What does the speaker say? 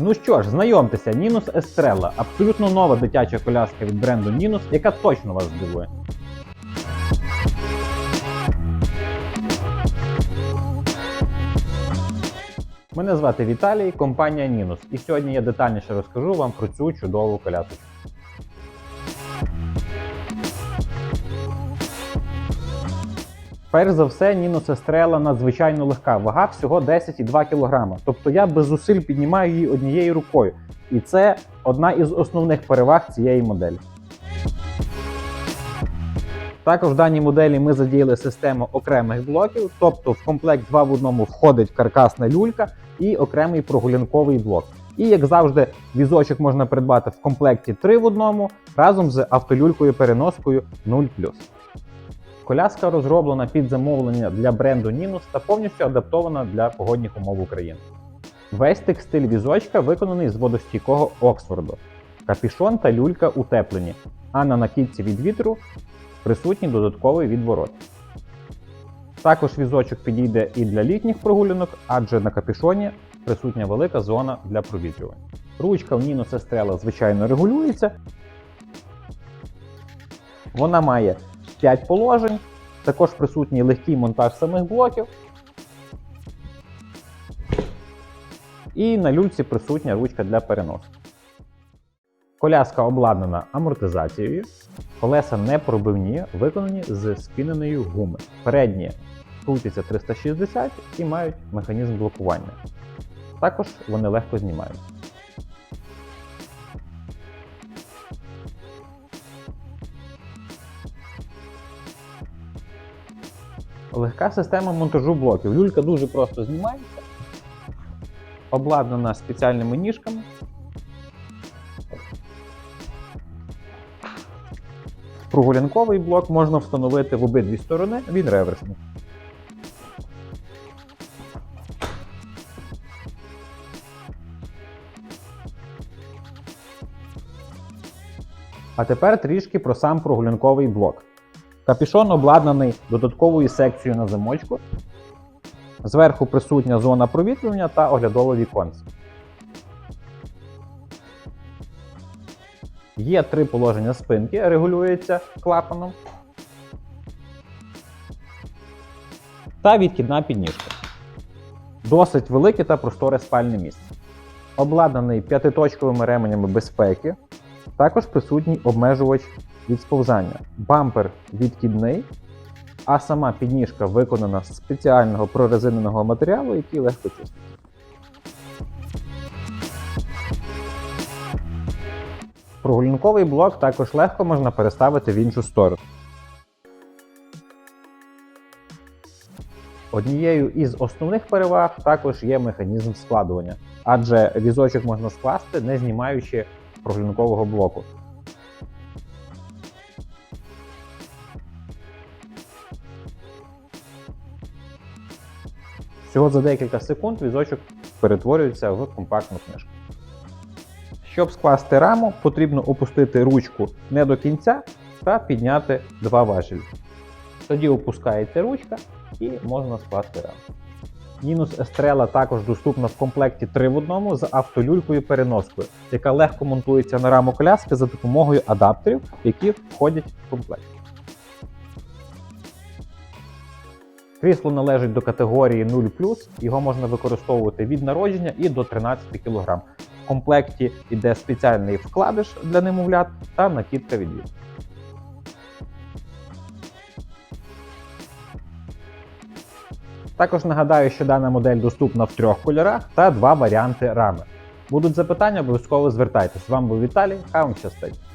Ну що ж, знайомтеся, Нінус Estrella – абсолютно нова дитяча коляска від бренду Нінус, яка точно вас здивує. Мене звати Віталій, компанія Нінус, і сьогодні я детальніше розкажу вам про цю чудову колясочку. Перш за все, Ninus Estrella надзвичайно легка, вага всього 10,2 кг. Тобто я без зусиль піднімаю її однією рукою. І це одна із основних переваг цієї моделі. Також в даній моделі ми задіяли систему окремих блоків, тобто в комплект 2 в одному входить каркасна люлька і окремий прогулянковий блок. І як завжди, візочок можна придбати в комплекті 3 в одному разом з автолюлькою переноскою 0 Коляска розроблена під замовлення для бренду Ninus та повністю адаптована для погодних умов України. Весь текстиль візочка виконаний з водостійкого Оксфорду. Капішон та люлька утеплені, а на накидці від вітру присутній додатковий відворот. Також візочок підійде і для літніх прогулянок, адже на капюшоні присутня велика зона для провітрювання. Ручка в Ninus Estrella звичайно регулюється. Вона має 5 положень, також присутній легкий монтаж самих блоків. І на люльці присутня ручка для переносу. Коляска обладнана амортизацією, колеса не пробивні, виконані з спіненої гуми. Передні крутяться 360 і мають механізм блокування. Також вони легко знімаються. Легка система монтажу блоків. Люлька дуже просто знімається, обладнана спеціальними ніжками. Прогулянковий блок можна встановити в обидві сторони, він реверсний. А тепер трішки про сам прогулянковий блок. Капішон обладнаний додатковою секцією на замочку. Зверху присутня зона провітрювання та оглядове віконце. Є три положення спинки, регулюється клапаном. Та відкидна підніжка. Досить велике та просторе спальне місце. Обладнаний п'ятиточковими ременями безпеки. Також присутній обмежувач від сповзання. Бампер відкидний, а сама підніжка виконана з спеціального прорезиненого матеріалу, який легко чиститься. Прогулянковий блок також легко можна переставити в іншу сторону. Однією із основних переваг також є механізм складування, адже візочок можна скласти, не знімаючи прогулянкового блоку. Всього за декілька секунд візочок перетворюється в компактну книжку. Щоб скласти раму, потрібно опустити ручку не до кінця та підняти два важелі. Тоді опускається ручка і можна скласти раму. Ninus Estrella також доступна в комплекті 3 в одному з автолюлькою переноскою, яка легко монтується на раму коляски за допомогою адаптерів, які входять в комплект. Крісло належить до категорії 0 його можна використовувати від народження і до 13 кг. В комплекті йде спеціальний вкладиш для немовлят та накидка від вітру. Також нагадаю, що дана модель доступна в трьох кольорах та два варіанти рами. Будуть запитання, обов'язково звертайтесь. З вами був Віталій, хай вам щастить!